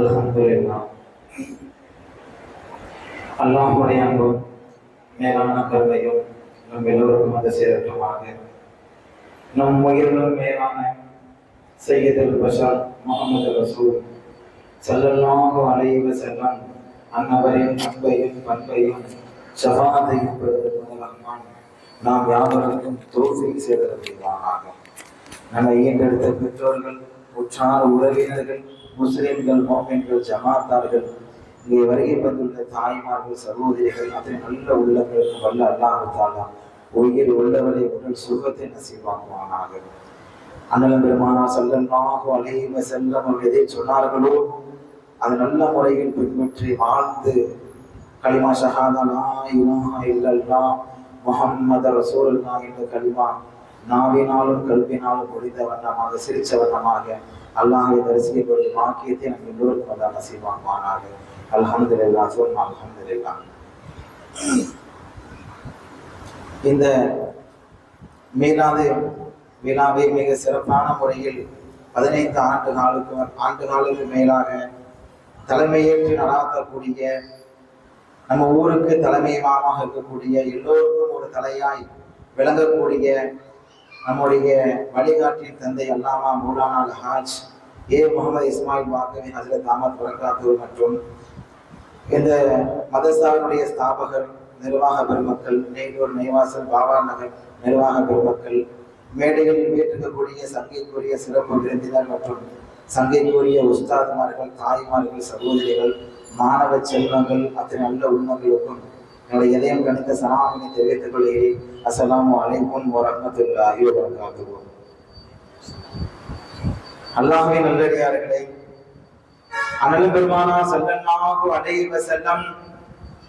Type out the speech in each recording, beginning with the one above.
அல்ஹம்துலில்லாஹ் அல்லாஹுடைய அன்பும் மேலான கருணையும் நம் எல்லோருக்கும் வந்து சேரட்டுமாக. நம் உயிர்களும் மேலான செய்யதல் பஷார் முகமது ரசூல் ஸல்லல்லாஹு அலைவ செல்லம் அன்னவரின் அன்பையும் பண்பையும் சபாதையும் பெறுவதற்கு நாம் யாவருக்கும் தோல்வி ஆகும் நம்மை ஈண்டெடுத்த பெற்றோர்கள் உற்றார் உறவினர்கள் முஸ்லிம்கள் மோமின்கள் ஜமாத்தார்கள் இங்கே வருகை வந்துள்ள தாய்மார்கள் சகோதரிகள் அத்தனை நல்ல உள்ளங்களுக்கு வல்ல அல்லாஹத்தாலா உயிர் உள்ளவரை உடல் சுகத்தை நசீவாக்குவானாக அண்ணலம் பெருமானா செல்லமாக அலைவ செல்லம் எதை சொன்னார்களோ? அது நல்ல முறையில் பின்பற்றி வாழ்ந்து கலிமா ஷஹாதா இலாஹா இல்லல்லா முஹம்மது ரசூல்லா என்ற கலிமா நாவினாலும் கல்வினாலும் முடிந்த வண்ணமாக சிரிச்ச வண்ணமாக அல்லாஹை தரிசிக்கக்கூடிய பாக்கியத்தை எனக்கு எல்லோருக்கும் வந்து நசீபாகுவானாக அலமது இல்லா சொல்மா அலமது இல்லா இந்த மீனாது விழாவை மிக சிறப்பான முறையில் பதினைந்து ஆண்டு காலுக்கு ஆண்டு காலுக்கு மேலாக தலைமையேற்று நடாத்தக்கூடிய நம்ம ஊருக்கு தலைமையமாக இருக்கக்கூடிய எல்லோருக்கும் ஒரு தலையாய் விளங்கக்கூடிய நம்முடைய வழிகாட்டின் தந்தை அல்லாமா மௌலானா லஹாஜ் ஏ முகமது இஸ்மாயில் பாக்கவி ஹசரத் அஹமத் வரகாத்து மற்றும் இந்த மதசாவினுடைய ஸ்தாபகர் நிர்வாக பெருமக்கள் நெய்லூர் நெய்வாசல் பாபா நகர் நிர்வாக பெருமக்கள் மேடைகளில் வீட்டிற்கக்கூடிய சங்கைக்குரிய சிறப்பு விருந்தினர் மற்றும் சங்கைக்குரிய உஸ்தாதுமார்கள் தாய்மார்கள் சகோதரிகள் மாணவ செல்வங்கள் அத்தனை நல்ல உண்மைகளுக்கும் என்னுடைய இதயம் கணித்த சலாமினை தெரிவித்துக் கொள்கிறேன். அஸ்ஸலாமு அலைக்கும் வரஹ்மத்துல்லாஹி வபரகாத்துஹு. அல்லாஹ்வின் நல்லடியார்களே அனல் பெருமானா செல்லமாக அடைவ செல்லம்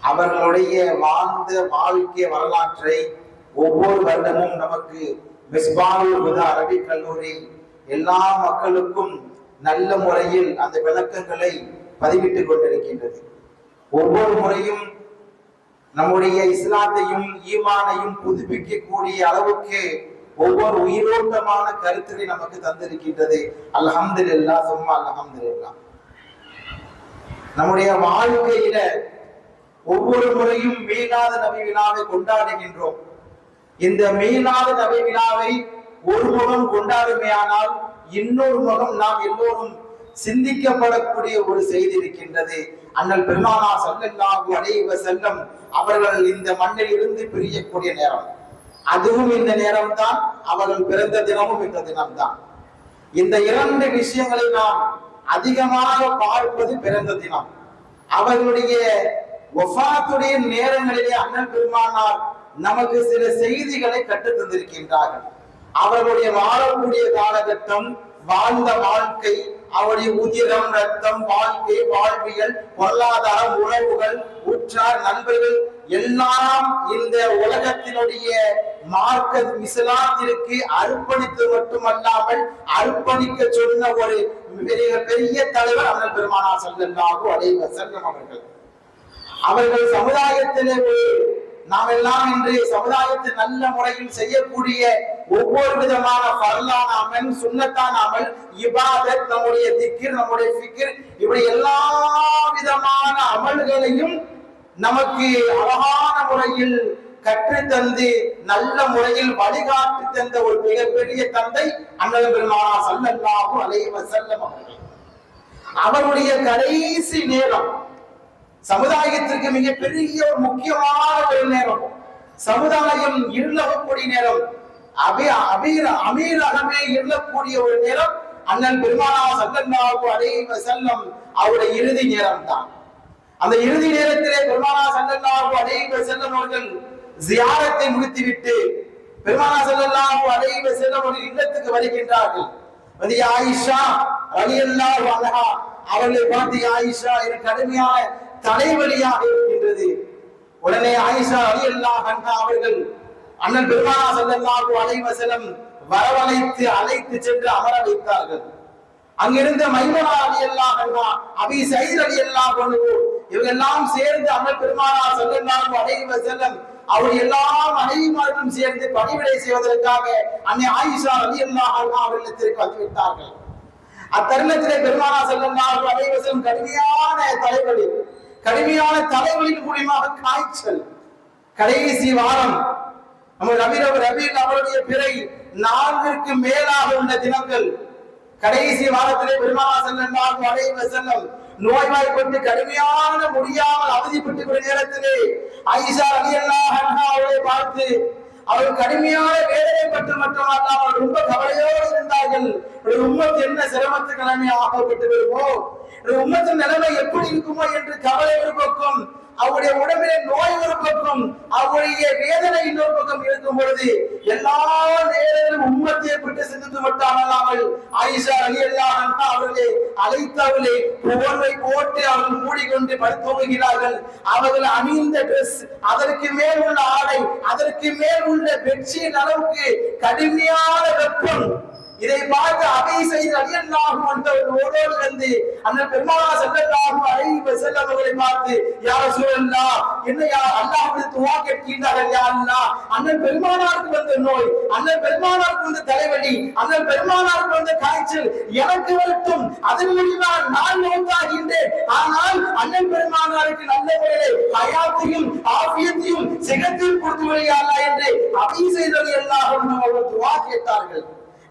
அவர்களுடைய வாழ்ந்த வாழ்க்கை வரலாற்றை ஒவ்வொரு வருடமும் நமக்கு மிஸ்பாவுல் அரபி கல்லூரி எல்லா மக்களுக்கும் நல்ல முறையில் அந்த விளக்கங்களை பதிவிட்டுக் கொண்டிருக்கின்றது. ஒவ்வொரு முறையும் நம்முடைய இஸ்லாத்தையும் ஈமானையும் புதுப்பிக்கக்கூடிய அளவுக்கு ஒவ்வொரு உயிரோட்டமான கருத்துரை நமக்கு தந்திருக்கின்றது. அல்ஹம்துலில்லா சும்மா அல்ஹம்துலில்லா. நம்முடைய வாழ்க்கையில ஒவ்வொரு முறையும் மீளாத நபி விழாவை கொண்டாடுகின்றோம். இந்த மீளாத நபி விழாவை ஒரு முகம் கொண்டாடுமையானால் இன்னொரு முகம் நாம் எல்லோரும் சிந்திக்கப்படக்கூடிய ஒரு செய்தி இருக்கின்றது. அண்ணல் பெருமானா சல்லல்லாஹு அலைஹி செல்லம் அவர்கள் இந்த மண்ணில் இருந்து பிரியக்கூடிய நேரம். அதுவும் இந்த நேரம் தான் அவர்கள் பிறந்த தினமும் இந்த தினம்தான். இந்த இரண்டு விஷயங்களை நாம் அதிகமாக பார்ப்பது பிறந்த தினம். அவர்களுடைய ஒஃபாத்துடைய நேரங்களிலே அண்ணன் பெருமானார் நமக்கு சில செய்திகளை கற்றுத் தந்திருக்கின்றார்கள். அவர்களுடைய வாழக்கூடிய காலகட்டம் வாழ்ந்த வாழ்க்கை அவருடைய உதிரம் ரத்தம் வாழ்க்கை வாழ்வியல் பொருளாதாரம் உறவுகள் உற்றார் நண்பர்கள் எல்லாம் இந்த உலகத்தினுடைய மார்க்க இஸ்லாத்திற்கு அர்ப்பணித்து மட்டுமல்லாமல் அர்ப்பணிக்க சொன்ன ஒரு பெரிய பெரிய தலைவர் அண்ணல் பெருமானா சல்லல்லாஹு அலைஹி வஸல்லம் அவர்கள். அவர்கள் சமுதாயத்திலே ஒரு நாம் எல்லாம் இன்று சமுதாயத்தில் நல்ல முறையில் செய்யக்கூடிய ஒவ்வொரு விதமான பரலான அமல் சுண்ணத்தான் அமல் இபாதத் நம்முடைய திக்கிர் நம்முடைய ஃபிக்கிர் இப்படி எல்லா விதமான அமல்களையும் நமக்கு அழகான முறையில் கற்றுத்தந்து நல்ல முறையில் வழிகாட்டி தந்த ஒரு மிகப்பெரிய தந்தை அண்ணல் பெருமானா சல்லல்லாஹு அலைஹி வஸல்லம் அவர்கள். அவருடைய கடைசி நேரம் சமுதாயத்திற்கு மிகப்பெரிய ஒரு முக்கியமான ஒரு நேரம். சமுதாயம் இருளக்கூடிய நேரம். அபி அபீர அமீரகமே இருளக்கூடிய ஒரு நேரம். அண்ணன் பெருமானா சல்லல்லாஹு அலைஹி வஸல்லம் அவருடைய இறுதி நேரம் தான் அந்த இறுதி நேரத்திலே பெருமானா சல்லல்லாஹு அலைஹி வஸல்லம் அவர்கள் ஜியாரத்தை முடித்துவிட்டு பெருமானா சல்லல்லாஹு அலைஹி வஸல்லம் அவர்கள் இல்லத்துக்கு வருகின்றார்கள். வந்து ஆயிஷா ரலியல்லாஹு அன்ஹா. அவர்களை பார்த்து ஆயிஷா இது கடுமையான தலைவலியாக இருக்கின்றது. உடனே ஆயிஷா ரலியல்லாஹு அன்ஹா அவர்கள் அண்ணன் பெருமானா செல்லல்லாஹு அலைஹி வரவழைத்து அழைத்து சென்று அமர வைத்தார்கள். அங்கிருந்த மைமனா அலி அல்லா அபி சைத் அலி அல்லா இவங்க எல்லாம் சேர்ந்து அண்ணன் பெருமானா சல்லல்லாஹு அலைஹி அவர் எல்லா மனைவிமார்களும் சேர்ந்து பணிவிடை செய்வதற்காக அன்னை ஆயிஷா ரலி அல்லாஹ் அவர்களிடத்திற்கு வந்துவிட்டார்கள். அத்தருணத்திலே பெருமானா செல்லல்லாஹு அலைஹி கடுமையான தலைவலி. கடுமையான தலைவலின் மூலியமாக காய்ச்சல் கடைசி வாரம். நம்ம ரவி ரபியில் அவருடைய பிறை நான்கிற்கு மேலாக உள்ள தினங்கள். கடைசி வாரத்திலே பெருமானா செல்லல்லாஹு அலைஹி வஸல்லம் நோய்வாய்ப்பட்டு கடுமையான முடியாமல் அவதிப்பட்டு நேரத்திலே ஐஷா ரலியல்லாஹு அன்ஹா அவரை பார்த்து அவர் கடுமையான வேதனைப்பட்டு மட்டுமல்லாமல் ரொம்ப கவலையோடு இருந்தார்கள். உம்மத்து என்ன சிரமத்து நிலைமை ஆகப்பட்டு வருவோம் உம்மத்தின் நிலைமை எப்படி இருக்குமோ என்று கவலை ஒரு பக்கம் அவருடைய உடம்பிலே நோய் ஒரு பக்கம் அவருடைய வேதனை இன்னொரு பக்கம் இருக்கும் பொழுது எல்லா நேரத்திலும் உம்மத்தை விட்டு சிந்தித்து விட்டாமல் ஆயிஷா அலி அல்லாஹ் அவர்களே அழைத்தவர்களே புகழ்வை போட்டு அவர்கள் மூடிக்கொண்டு படுத்துகிறார்கள் அவர்கள் அணிந்த ட்ரெஸ் அதற்கு மேல் உள்ள ஆடை அதற்கு மேல் உள்ள பெட்ஷீட் அளவுக்கு கடுமையான வெப்பம். இதை பார்த்து அவை செய்த அடியல்லாகும் வந்தவர் ஓடோடு வந்து அந்த பெருமானா செல்லல்லாகும் அழைவு செல்லம் அவர்களை பார்த்து யார சூழல்லா என்ன யார் அல்லாஹ் துவா கேட்கின்றார்கள் யாருன்னா அண்ணன் பெருமானாருக்கு வந்த நோய் அண்ணன் பெருமானாருக்கு வந்த தலைவலி அண்ணன் பெருமானாருக்கு வந்த காய்ச்சல் எனக்கு வரட்டும் அதன் மூலியமாக நான் நோக்காகின்றேன் ஆனால் அண்ணன் பெருமானாருக்கு நல்ல முறையிலே ஹயாத்தையும் ஆபியத்தையும் சிகத்தையும் கொடுத்து விளையாடா என்று அவை செய்தது எல்லாரும் அவர்கள் துவா கேட்டார்கள்.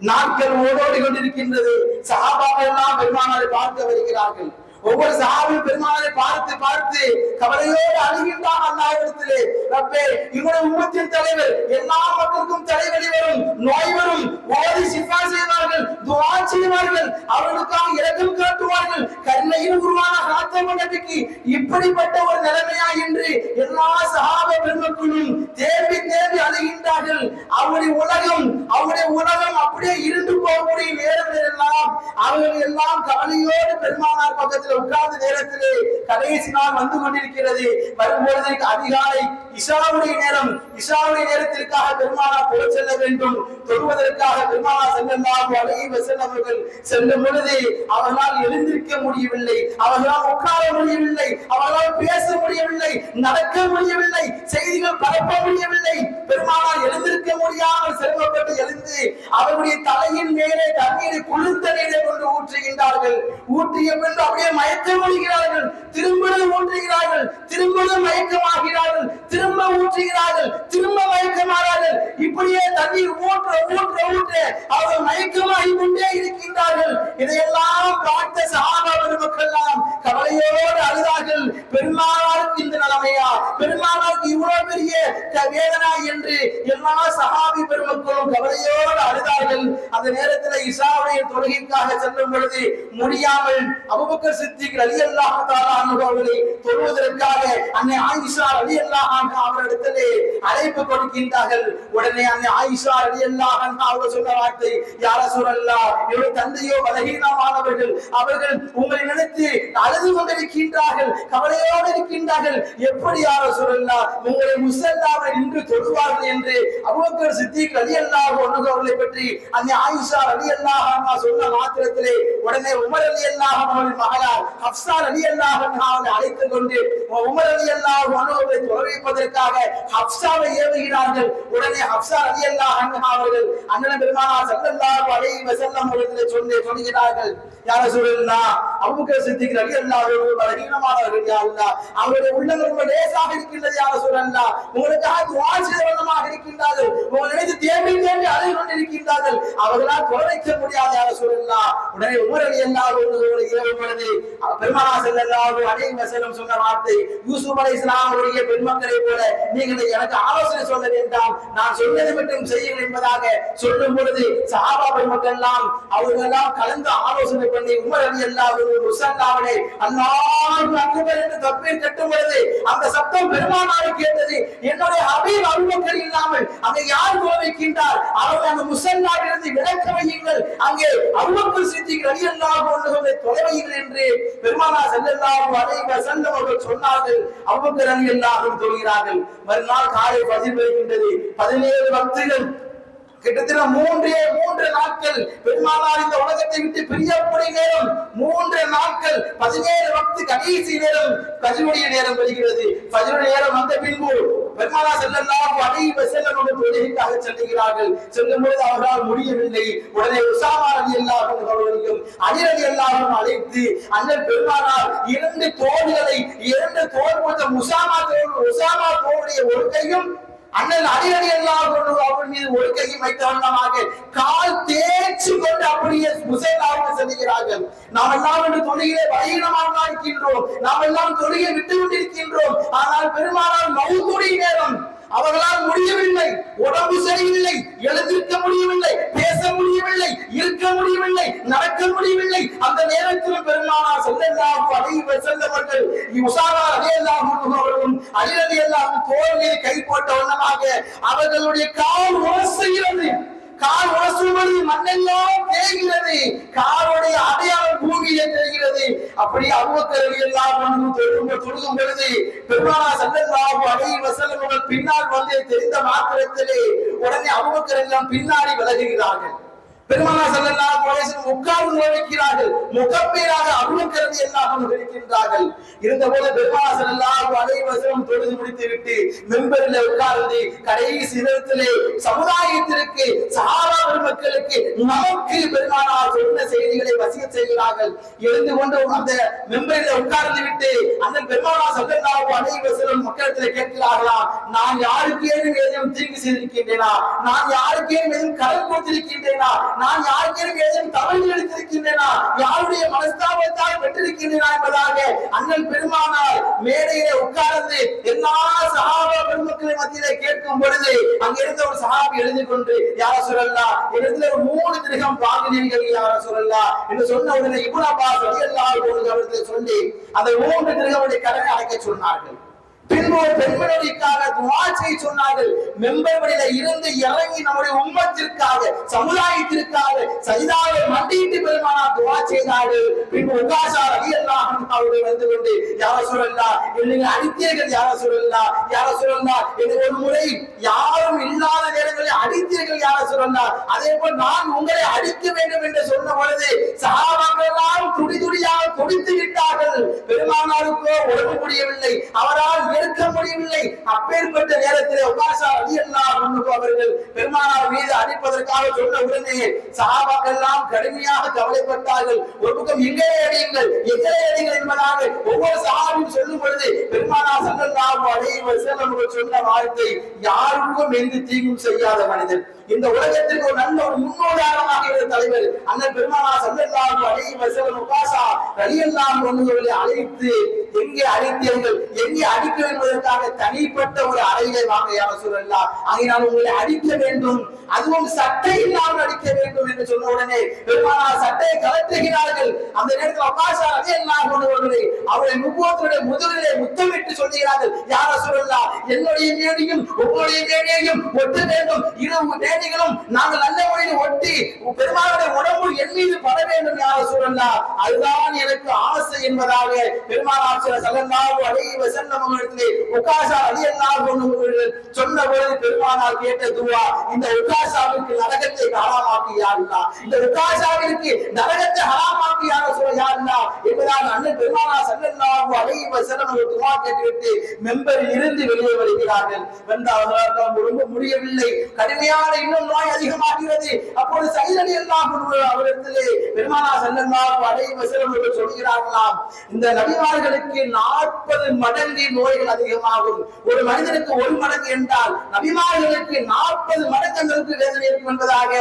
நாட்கள் ஓடோடி கொண்டிருக்கின்றது சகாபாவை எல்லாம் பெருமானாரை பார்க்க வருகிறார்கள். ஒவ்வொரு சஹாபியும் பெருமானாரை பார்த்து பார்த்து கவலையோடு அழுகின்றான் அல்லாஹ்விடத்திலே ரப்பே இவருடைய உம்மத்தின் தலைவர் எல்லா மக்களுக்கும் தலைவலி வரும் நோய் வரும். ஓதி சிஃபா செய்வார்கள் துவா செய்வார்கள். அவர்களுக்காக இரக்கம் காட்டுவார்கள். கருணையில் உருவான நபிக்கு இப்படிப்பட்ட ஒரு நிலைமையா என்று எல்லா சகாப பெருமக்களும் தேம்பி தேம்பி அழுகின்றார்கள். அவருடைய உலகம் அவருடைய உலகம் அப்படியே இருந்து போகக்கூடிய நேரங்கள் எல்லாம் அவர்கள் எல்லாம் கவலையோடு பெருமானார் பக்கத்தில் உட்கார்ந்த நேரத்திலே கடைசி நாள் வந்து கொண்டிருக்கிறது. வரும்பொழுது அதிகாலை இஷாவுடைய நேரம் இஷாவுடைய நேரத்திற்காக பெருமானார் போய் செல்ல வேண்டும். தொழுவதற்காக பெருமானார் செல்லலாம். அழகி வசன் அவர்கள் செல்லும் பொழுது அவர்களால் எழுந்திருக்க முடியவில்லை. அவர்களால் உட்கார முடியவில்லை. அவர்களால் பேச முடியவில்லை நடக்க முடியவில்லை செய்திகள் பரப்ப முடியவில்லை. பெருமானால் எழுந்திருக்க முடியாமல் சிரமப்பட்டு எழுந்து அவருடைய தலையின் மேலே தண்ணீரை குளிர்ந்த நீரை கொண்டு ஊற்றுகின்றார்கள். ஊற்றிய பின்பு அப்படியே மயக்கம் முடிகிறார்கள். திரும்பவும் ஊற்றுகிறார்கள். திரும்பவும் மயக்கமாகிறார்கள். திரும்ப ஊற்றுகிறார்கள். திரும்ப மயக்கமாகிறார்கள் இப்படியே தண்ணீர் ஊற்ற ஊற்ற ஊற்ற அவர்கள் மயக்கமாகி கொண்டே இருக்கின்றார்கள். இதையெல்லாம் பார்த்த எல்லாம் கவலை கவலையோடு அழுதார்கள். பெருமானாருக்கு இந்த நிலைமையா? பெருமானாருக்கு இவ்வளவு பெரிய வேதனா என்று எல்லா சகாபி பெருமக்களும் கவலையோடு அழுதார்கள். அந்த நேரத்தில் இசாவுடைய தொழுகைக்காக செல்லும் பொழுது முடியாமல் அபுபக்கர் சித்திக் அலி அல்லாஹ் அவர்களை தொழுவதற்காக அன்னை ஆயிஷா அலி அல்லாஹ் அவரிடத்திலே அழைப்பு கொடுக்கின்றார்கள். உடனே அன்னை ஆயிஷா அலி அல்லாஹ் அவர்கள் சொன்ன வார்த்தை யார சொல்லல்லா இவருடைய தந்தையோ பலகீனமானவர்கள். அவர்கள் உங்களை நினைத்து அழுது கொண்டிருக்கின்றார்கள் கவலையோடு இருக்கின்றார்கள். எப்படி யாரோ சொல்லலாம் உங்களை முசல்லாமல் நின்று தொழுவார்கள் என்று அபூபக்கர் சித்திக் அலி அல்லாஹ் அவர்களை பற்றி அந்த ஆயிஷா அலி அல்லாஹ் சொன்ன மாத்திரத்திலே உடனே உமர் அலி அல்லாஹ் அவர்கள் மகளார் ஹப்சார் அலி அல்லாஹ் அவர்களை அழைத்துக் கொண்டு உமர் அலி அல்லாஹ் அவர்களை தொலைவைப்பதற்காக ஹப்சாவை ஏவுகிறார்கள். உடனே ஹப்சா அலி அல்லாஹ் அவர்கள் அண்ணன் பெருமானார் ஸல்லல்லாஹு அலைஹி வஸல்லம் அவர்களை சொல்லி சொல்கிறார்கள் யார சொல்லலாம் அவுக்க சித்திக் அலி அல்லாஹ் பலகீனமானவர்கள் யாருல்லா அவருடைய உள்ளங்கள் ரொம்ப லேசாக இருக்கின்றது யார சொல்லல்லா உங்களுக்காக துஆ செய்தவண்ணமாக இருக்கின்றார்கள். உங்களை நினைத்து தேம்பி தேம்பி கொண்டு கொண்டிருக்கின்றார்கள். அவர்களால் குறைக்க முடியாத யார சொல்லல்லா உடனே உமர் எல்லாரும் அல்லாஹ் அவர்கள் இரவு பொழுது பெருமானா சொன்ன வார்த்தை யூசுப் இஸ்லாம் அவருடைய பெண்மக்களை போல நீங்கள் எனக்கு ஆலோசனை சொல்ல வேண்டாம் நான் சொன்னது மட்டும் செய்யுங்கள் என்பதாக சொல்லும் பொழுது சஹாபா பெண்மக்கள் எல்லாம் அவர்கள் எல்லாம் கலந்து ஆலோசனை பண்ணி உமர் அலி எல்லாரும் முசல்லாவிலே அல்லாஹ் அக்பர் என்று தப்பீர் கட்டும் பொழுது அந்த சத்தம் பெருமானாரை கேட்டது என்னுடைய ஹபீப் அபூபக்கர் இல்லாமல் அங்கே யார் கோவிக்கின்றார் அவர்கள் அந்த முசல்லாவிலிருந்து விளக்க வையுங்கள். அங்கே அபூபக்கர் சித்திக்கு ரலியல்லாஹு அன்ஹுவை தொலை வையுங்கள் என்று பெருமானார் ஸல்லல்லாஹு அலைஹி வஸல்லம் அவர்கள் சொன்னார்கள். அபூபக்கர் ரலியல்லாஹு அன்ஹு தொழுகிறார்கள் மறுநாள் காலை பதில் வருகின்றது பதினேழு பக்தர்கள் கிட்டத்தட்ட மூன்றே மூன்று நாட்கள் பெருமானார் இந்த உலகத்தை விட்டு பிரியக்கூடிய நேரம். மூன்று நாட்கள் பதினேழு வக்து கடைசி நேரம் பஜனுடைய நேரம் வருகிறது. பஜனுடைய நேரம் வந்த பின்பு பெருமானா செல்லலாம் அனைவ செல்லனுடைய தொழுகைக்காக செல்லுகிறார்கள். செல்லும் பொழுது அவர்களால் முடியவில்லை. உடனே உசாமா அலி எல்லாரும் அவர்களையும் அலி எல்லாரும் அழைத்து அண்ணன் பெருமானார் இரண்டு தோள்களை இரண்டு தோல் கொடுத்த உசாமா தோல் உசாமா தோளுடைய ஒரு கையும் அண்ணன் அடியடி எல்லாம் கொண்டு அவன் மீது ஒரு கையும் வைத்த வண்ணமாக கால் தேய்ச்சி கொண்டு அப்படியே முசைலாவுக்கு செல்கிறார்கள் நாம் எல்லாம் என்று தொழுகிலே பலகீனமாக இருக்கின்றோம். நாம் எல்லாம் தொழுகை விட்டு கொண்டிருக்கின்றோம் ஆனால் பெருமானால் மவுத்துடைய நேரம் அவர்களால் முடியவில்லை. உடம்பு சரியில்லை. எழுந்திருக்க முடியவில்லை. பேச முடியவில்லை. இருக்க முடியவில்லை. நடக்க முடியவில்லை. அந்த நேரத்தில் பெருமானார் செல்லல்லாஹு அலைஹி வஸல்லமர்கள் உசாரா ரலியல்லாஹு அன்ஹு அவர்களும் அலி ரலியல்லாஹு தோள் கை போட்ட வண்ணமாக அவர்களுடைய கால் உரசுகிறது. கால் உரசுவது மண்ணெல்லாம் தேய்கிறது. காலுடைய அடையாளம் தெரிகிறது. அப்படி அவ்வக்கர் எல்லாம் தொழுகும் பொழுது பெருமானா சல்லல்லாஹு அலைஹி வஸல்லம் அவர்கள் பின்னால் வந்து தெரிந்த மாத்திரத்திலே உடனே அவ்வக்கர் எல்லாம் பின்னாடி விலகுகிறார்கள். பெருமானா செல்லல்லா அலைஹி உட்கார்ந்து நுழைக்கிறார்கள் முகப்பீராக அருள்கிறது எல்லாம் இருக்கின்றார்கள். இருந்தபோது பெருமானா செல்லல்லா அலைஹி தொழுது முடித்து விட்டு மெம்பரில் உட்கார்ந்து கடைசி நேரத்திலே சமுதாயத்திற்கு சஹாபா பெருமக்களுக்கு நமக்கு பெருமானா சொன்ன செய்திகளை வசிய செய்கிறார்கள். எழுந்து கொண்டு அந்த மெம்பரில் உட்கார்ந்து விட்டு அந்த பெருமானா செல்லல்லா அலைஹி வஸல்லம் மக்களிடத்தில் கேட்கிறார்களா நான் யாருக்கு ஏதும் ஏதும் தீங்கு செய்திருக்கின்றேனா நான் யாருக்கு ஏதும் கடன் கொடுத்திருக்கின்றேனா நான் யாருக்கேனும் ஏதேனும் தவறு எழுத்திருக்கின்றனா யாருடைய மனஸ்தாபத்தால் பெற்றிருக்கின்றனா என்பதாக அண்ணன் பெருமானால் மேடையிலே உட்கார்ந்து எல்லா சஹாபா பெருமக்களை மத்தியிலே கேட்கும் பொழுது அங்க இருந்த ஒரு சகாபி எழுதி கொண்டு யார சொல்லலா இடத்துல ஒரு மூணு திருகம் வாங்கினீர்கள் யார சொல்லலா என்று சொன்ன உடனே இவ்வளவு அப்பாஸ் எல்லா சொல்லி அந்த மூன்று திருகமுடைய கடனை அடைக்க சொன்னார்கள். பின்பு ஒரு பெண்மணிக்காக துவா செய்ய சொன்னார்கள். மெம்பர்களில இருந்து இறங்கி நம்முடைய உம்மத்திற்காக சமுதாயத்திற்காக சைதாவை மண்டியிட்டு பெருமானா துவா செய்தார்கள். பின்பு உகாசா அலி அல்லாஹ் அவர்கள் வந்து கொண்டு யார சொல்லலா என்னங்க அடித்தீர்கள் யார சொல்லலா யார சொல்லலா என்று ஒரு முறை யாரும் இல்லாத நேரங்களில் அடித்தீர்கள் யார சொல்லலா அதே போல் நான் உங்களை அடிக்க வேண்டும் என்று சொன்ன பொழுது சகாபாக்கள் எல்லாம் துடி துடியாக துடித்து விட்டார்கள். பெருமானாருக்கோ உடம்பு முடியவில்லை. அவரால் இருக்க முடியவில்லை. அப்பேற்பட்ட நேரத்திலே உபாசா அலி அல்லாஹ் அவர்கள் பெருமானார் மீது அடிப்பதற்காக சொன்ன உடனே சஹாபாக்கள் எல்லாம் கடுமையாக கவலைப்பட்டார்கள். ஒரு பக்கம் இங்கே அடியுங்கள் எங்கே அடியுங்கள் என்பதாக ஒவ்வொரு சஹாபியும் சொல்லும் பொழுது பெருமானார் ஸல்லல்லாஹு அலைஹி வஸல்லம் சொன்ன வார்த்தை யாருக்கும் எந்த தீங்கும் செய்யாத மனிதன். இந்த உலகத்திற்கு ஒரு நல்ல ஒரு முன்னோடாரமாக இருந்த தலைவர் அண்ணன் பெருமானா ஸல்லல்லாஹு அலைஹி வஸல்லம் உபாசா ரலியல்லாஹு அன்ஹுவை அழைத்து எங்கே அழைத்தீர்கள் எங்கே அடிக்க என்பதற்காக தனிப்பட்ட ஒரு அறையிலே வாங்க யார சொல்லலாம் ஆகினால் உங்களை அடிக்க வேண்டும். அதுவும் சட்டை இல்லாமல் அடிக்க என்று சொன்ன உடனே பெருமானா சட்டையை கலத்துகிறார்கள் அந்த நேரத்தில் அப்பாசா ரலியல்லாஹு அன்ஹுவை அவருடைய முப்போத்தருடைய முதுகிலே முத்தமிட்டு சொல்லுகிறார்கள். யார சொல்லலாம் என்னுடைய மேடையும் உங்களுடைய மேடையையும் ஒட்ட வேண்டும். இரு மேனிகளும் நாங்கள் நல்ல முறையில் ஒட்டி பெருமாளுடைய உடம்பு என் மீது பட வேண்டும். யார சொல்லலாம் அதுதான் எனக்கு ஆசை என்பதாக பெருமாளாட்சியர் சல்லல்லாஹு அலைஹி வஸல்லம் அவர்களிடத்திலே உகாஷா ரலியல்லாஹு அன்ஹு சொன்ன பொழுது பெருமானார் கேட்ட துவா இந்த உக்காசாவுக்கு நரகத்தை ஹராமாக்கி யா அல்லா இந்த உகாஷாவிற்கு நரகத்தை ஹராமாக்கி யார சொல்ல யா அல்லாஹ் என்பதால் அண்ணன் பெருமானா சல்லல்லாஹு அலைஹி வஸல்லம் ஒரு துஆ கேட்டுவிட்டு மெம்பர் இருந்து வெளியே வருகிறார்கள். வந்தார்கள் ரொம்ப முடியவில்லை. கடுமையான இன்னும் நோய் அதிகமாகிறது. அப்போது சைதடி எல்லாம் அவரிடத்திலே பெருமானா சல்லல்லாஹு அலைஹி வஸல்லம் அவர்கள் சொல்கிறார்களாம் இந்த நபிமார்களுக்கு நாற்பது மடங்கு நோய்கள் அதிகமாகும். ஒரு மனிதனுக்கு ஒரு மடங்கு என்றால் நபிமார்களுக்கு நாற்பது மடங்குகளுக்கு வேதனை இருக்கும் என்பதாக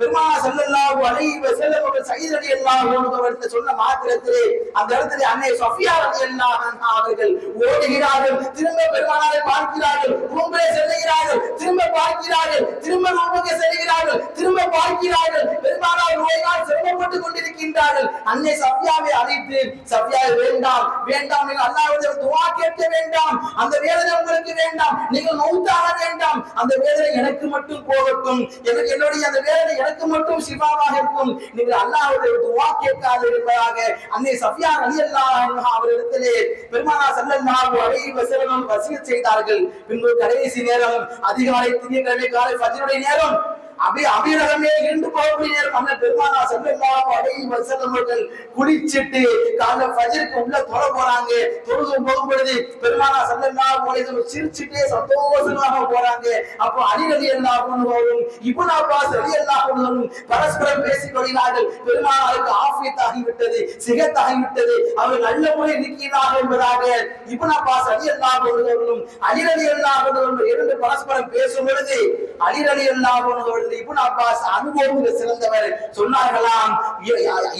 பெருமா செல்லல்லாவோ அலைஹி வஸல்லம் அவர்கள் சைதடி எல்லாம் அவர்கள் சொன்ன மாத்திரத்திலே அந்த இடத்திலே அன்னை சஃபியா அலி அன்ஹா அவர்கள் ஓடுகிறார்கள். திரும்ப பெருமானாரை பார்க்கிறார்கள். ரூம்பே செல்லுகிறார்கள். திரும்ப பார்க்கிறார்கள். திரும்ப ரூமுக்கு செல்கிறார்கள் திரும்ப பார்க்கிறார்கள். பெருமானார் நோயினால் சிரமப்பட்டுக் கொண்டிருக்கின்றார்கள். அன்னை சஃபியாவை அழைத்து சஃபியாவை வேண்டாம் வேண்டாம். நீங்கள் அல்லாவுடைய துவா கேட்க வேண்டாம். அந்த வேதனை உங்களுக்கு வேண்டாம். நீங்கள் மௌத்தாக வேண்டாம். அந்த வேதனை எனக்கு மட்டும் போகட்டும். எனக்கு என்னுடைய அந்த வேதனை எனக்கு மட்டும் சிவாவாக இருக்கும். நீங்கள் அல்லாஹ்வுடைய துவா கேட்காது என்பதாக அன்னை சஃபியா அலி அல்லா அவரிடத்திலே பெருமானா ஸல்லல்லாஹு அலைஹி வஸல்லம் வசியத் செய்தார்கள். பின்பு கடைசி நேரம் அதிகாலை திங்கட்கிழமை காலை ஃபஜ்ருடைய நேரம். அபி அபிரகமே இருந்து போகக்கூடிய நேரம் பெருமானா செல்லல்லாஹு அலைஹி வஸல்லம் அவர்கள் குளிச்சிட்டு காலைல ஃபஜ்ருக்கு உள்ள தொழ போறாங்க. தொழுது போகும்பொழுது பெருமானா செல்லல்லாஹு அலைஹி சிரிச்சுட்டே சிரிச்சிட்டே சந்தோஷமாக போறாங்க. அப்போ அலி ரலியல்லாஹு அன்ஹுவும் அப்பா அப்பாஸ் எல்லா அன்ஹுவும் பரஸ்பரம் பேசிக் கொள்கிறார்கள். பெருமானாருக்கு ஆஃபியத் ஆகிவிட்டது சிகத் ஆகிவிட்டது அவர் நல்ல முறை இருக்கிறார்கள் என்பதாக அப்பா அப்பாஸ் எல்லா அன்ஹுவும் அலி எல்லா அன்ஹுவும் இரண்டு பரஸ்பரம் பேசும் பொழுது அலி ரலியல்லாஹு அன்ஹுவும் இப்னு அப்பாஸ் அனுபவத்தில் சிறந்தவர். சொன்னார்களாம்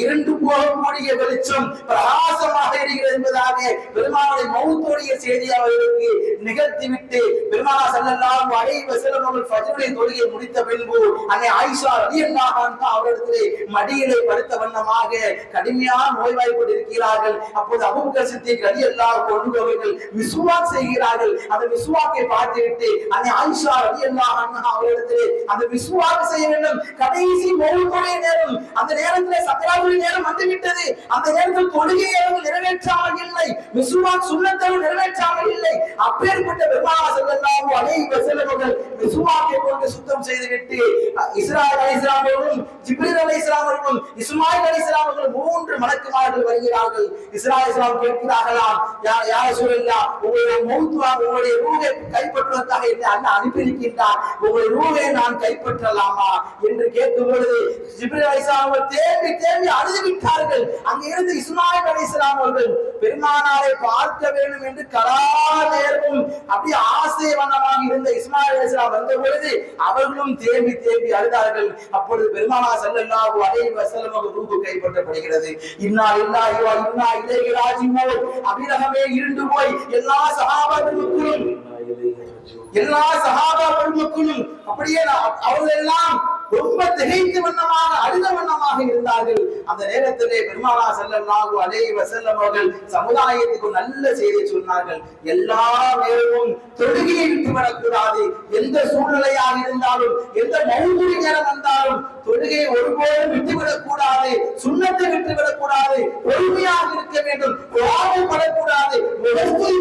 இரண்டு போகக்கூடிய வெளிச்சம் பிரகாசமாக இருக்கிறது என்பதாக பெருமானுடைய மௌத்தோடைய செய்தி அவர்களுக்கு நிகழ்த்திவிட்டு பெருமானா செல்லலாம் அலைஹி வஸல்லம் அவர்கள் ஃபஜ்ருடைய தொழுகையை முடித்த பின்பு அன்னை ஆயிஷா ரலியல்லாஹு அவரிடத்திலே மடியிலே படுத்த வண்ணமாக கடுமையான நோய்வாய்ப்பட்டு இருக்கிறார்கள் அப்போது அபூபக்கர் சித்திக் ரலியல்லாஹு அன்ஹு அவர்கள் மிஸ்வாக் செய்கிறார்கள். அந்த விசுவாக்கை பார்த்துவிட்டு அன்னை ஆயிஷா ரலியல்லாஹு அன்ஹா அவரிடத்திலே அந்த மிஸ்வாக் செய்ய வேண்டும். கடைசி மௌனத்துடைய நேரம். அந்த நேரத்தில் சக்கராவுடைய நேரம் வந்துவிட்டது. அந்த நேரத்தில் தொழுகையை அவர்கள் நிறைவேற்றாமல் இல்லை. மிஸ்வாக் சுண்ணத்தை நிறைவேற்றாமல் இல்லை. அப்பேற்பட்ட பெருமானா எல்லாம் அலைஹி வஸல்லம் மிசுவாக்கை மிஸ்வாக்கை கொண்டு சுத்தம் செய்துவிட்டு இஸ்ராயல் அலைஹிஸ்ஸலாம் அவர்களும் ஜிப்ரீல் அலைஹிஸ்ஸலாம் அவர்களும் இஸ்மாயில் அலைஹிஸ்ஸலாம் அவர்கள் மூன்று மலக்குமார்கள் வருகிறார்கள். இஸ்ராயல் இஸ்லாம் கேட்கிறார்களாம் யார் யா ரசூலல்லாஹ் உங்களுடைய மௌத்துவா உங்களுடைய ரூஹை கைப்பற்றுவதற்காக என்னை அல்லாஹ் அனுப்பியிருக்கின்றார். உங்களுடைய ரூஹை நான் கைப்பற்ற கைப்பற்றலாமா என்று கேட்கும் பொழுது ஜிப்ரி அலைஹிஸ்ஸலாம் அவர்கள் தேம்பி தேம்பி அழுது விட்டார்கள் அங்க இருந்து இஸ்மாயில் அலிஸ்லாம் அவர்கள் பெருமானாரை பார்க்க வேண்டும் என்று கலா நேரமும் அப்படி ஆசை வண்ணமாக இருந்த இஸ்மாயில் அலிஸ்லாம் வந்த பொழுது அவர்களும் தேம்பி தேம்பி அழுதார்கள். அப்பொழுது பெருமானா ஸல்லல்லாஹு அலைஹி வஸல்லம் அவர்கள் ரூஹு கைப்பற்றப்படுகிறது. இன்னா இல்லாஹி வ இன்னா இலைஹி ராஜிஊன். அபிரகமே இருண்டு போய் எல்லா சஹாபாக்களுக்கும் எல்லா சகாபா பெருமக்களும் அப்படியே அவர்கள் எல்லாம் ரொம்ப திகைத்த வண்ணமாக அழுத வண்ணமாக இருந்தார்கள். அந்த நேரத்திலே பெருமானா ஸல்லல்லாஹு அலைஹி வஸல்லம் அவர்கள் சமுதாயத்துக்கு நல்ல செய்தி சொன்னார்கள். எல்லா நேரமும் தொழுகையை விட்டு வரக்கூடாது. எந்த சூழ்நிலையாக இருந்தாலும் எந்த மௌகுரி நேரம் வந்தாலும் தொழுகையை ஒருபோதும் விட்டுவிடக் கூடாது சுண்ணத்தை விட்டுவிடக் கூடாது பொறுமையாக இருக்க வேண்டும் கோபப்படக்கூடாது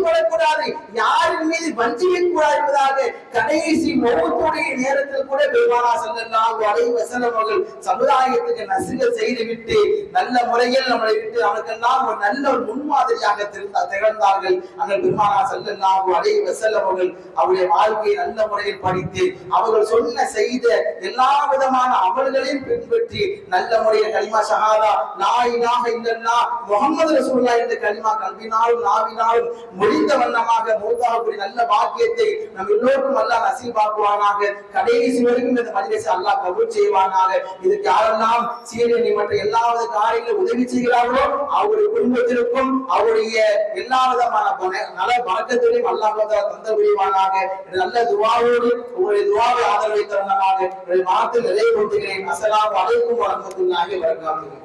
படக்கூடாது யாரின் மீது வஞ்சிக்க கூடாது என்பதாக கடைசி மௌத்துடைய நேரத்தில் கூட பெருமானா செல்லாம் அலைஹி வசனம் அவர்கள் சமுதாயத்துக்கு நசுக செய்துவிட்டு நல்ல முறையில் நம்மளை விட்டு அவனுக்கெல்லாம் ஒரு நல்ல ஒரு முன்மாதிரியாக திகழ்ந்தா- திகழ்ந்தார்கள். அந்த பெருமானா செல்லாம் அலைஹி வஸல்லம் அவர்கள் அவருடைய வாழ்க்கையை நல்ல முறையில் படித்து அவர்கள் சொன்ன செய்த எல்லா விதமான அவர்களையும் பின்பற்றி நல்ல முறையில் கலிமா ஷஹாதா லா இலாஹ இல்லல்லாஹ் முஹம்மது ரசூலுல்லாஹ் என்ற கலிமா கல்வினாலும் நாவினாலும் முடிந்த வண்ணமாக மூத்தாகக்கூடிய நல்ல பாக்கியத்தை நம் எல்லோருக்கும் அல்லாஹ் நசீபாக்குவானாக. கடைசி வரைக்கும் இந்த மஜ்லிஸை அல்லாஹ் கபூல் செய்வானாக. இதுக்கு யாரெல்லாம் சீரியனி மற்ற எல்லாவது காரியங்களும் உதவி செய்கிறார்களோ அவருடைய குடும்பத்திற்கும் அவருடைய எல்லா விதமான நல வணக்கத்திலையும் அல்லாஹ் தந்த புரிவானாக. நல்ல துவாவோடு உங்களுடைய துவாவை ஆதரவை தருணமாக என்னுடைய வார்த்தை நிறைவு கொண்டுகிறேன் அஸ்ஸலாமு அலைக்கும் வரஹ்மத்துல்லாஹி வபரகாத்துஹு.